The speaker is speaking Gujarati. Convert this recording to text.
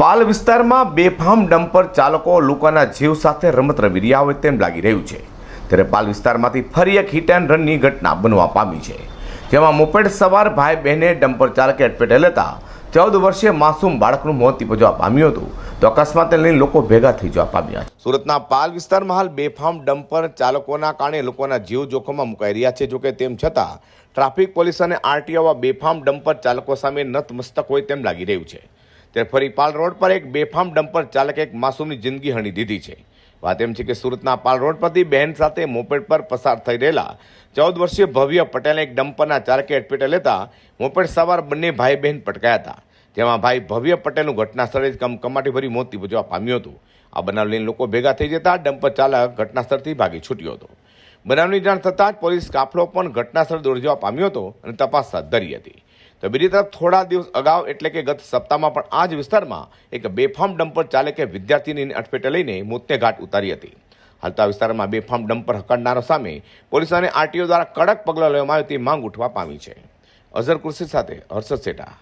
પાલ વિસ્તારમાં બેફામ ડમ્પર ચાલકો લોકોના જીવ સાથે રમત રમી રહ્યા હોય તેમ લાગી રહ્યું છે. ત્યારે પાલ વિસ્તારમાંથી ફરી એક હિટ એન્ડ રનની ઘટના બનવા પામી છે. જેમાં મોપેડ સવાર ભાઈ બહેને ડમ્પર ચાલકે અટપેટે લેતા ચૌદ વર્ષીય માસૂમ બાળકનું મોત નીપજવા પામ્યું હતું. તો અકસ્માતને લઈને લોકો ભેગા થઈ જવા પામ્યા છે. સુરતના પાલ વિસ્તારમાં હાલ બેફામ ડમ્પર ચાલકોના કારણે લોકોના જીવ જોખમમાં મુકાઈ રહ્યા છે. જોકે તેમ છતાં ટ્રાફિક પોલીસ અને આરટીઓ બેફામ ડમ્પર ચાલકો સામે નતમસ્તક હોય તેમ લાગી રહ્યું છે. ત્યારે ફરી પાલ રોડ પર એક બેફામ ડમ્પર ચાલકે એક માસૂમની જિંદગી હણી દીધી છે. વાત એમ છે કે સુરતના પાલ રોડ પરથી બહેન સાથે મોપેડ પર પસાર થઈ રહેલા ચૌદ વર્ષીય ભવ્ય પટેલને એક ડમ્પરના ચાલકે અટપેટે લેતા મોપેડ સવાર બંને ભાઈ બહેન પટકાયા હતા. જેમાં ભાઈ ભવ્ય પટેલનું ઘટના સ્થળે જ કમકમાટી ભરી મોત નીપજવા પામ્યું હતું. આ બનાવ લઈને લોકો ભેગા થઈ જતા ડમ્પર ચાલક ઘટના સ્થળથી ભાગી છૂટ્યો હતો. બનાવની જાણ થતાં જ પોલીસ કાફલો પણ ઘટના સ્થળ દોડી જવા પામ્યો હતો અને તપાસ હાથ ધરી હતી. તો બીજી તરફ થોડા દિવસ અગાઉ, એટલે કે ગત સપ્તાહમાં પણ આ જ વિસ્તારમાં એક બેફામ ડમ્પર ચાલકે વિદ્યાર્થીની અટપેટે લઈને મોતને ઘાટ ઉતારી હતી. હાલતા વિસ્તારમાં બેફામ ડમ્પર હકડનારો સામે પોલીસ અને આરટીઓ દ્વારા કડક પગલાં લેવામાં આવે તે માંગ ઉઠવા પામી છે. અઝર કુર્સી સાથે હર્ષદ સેઠા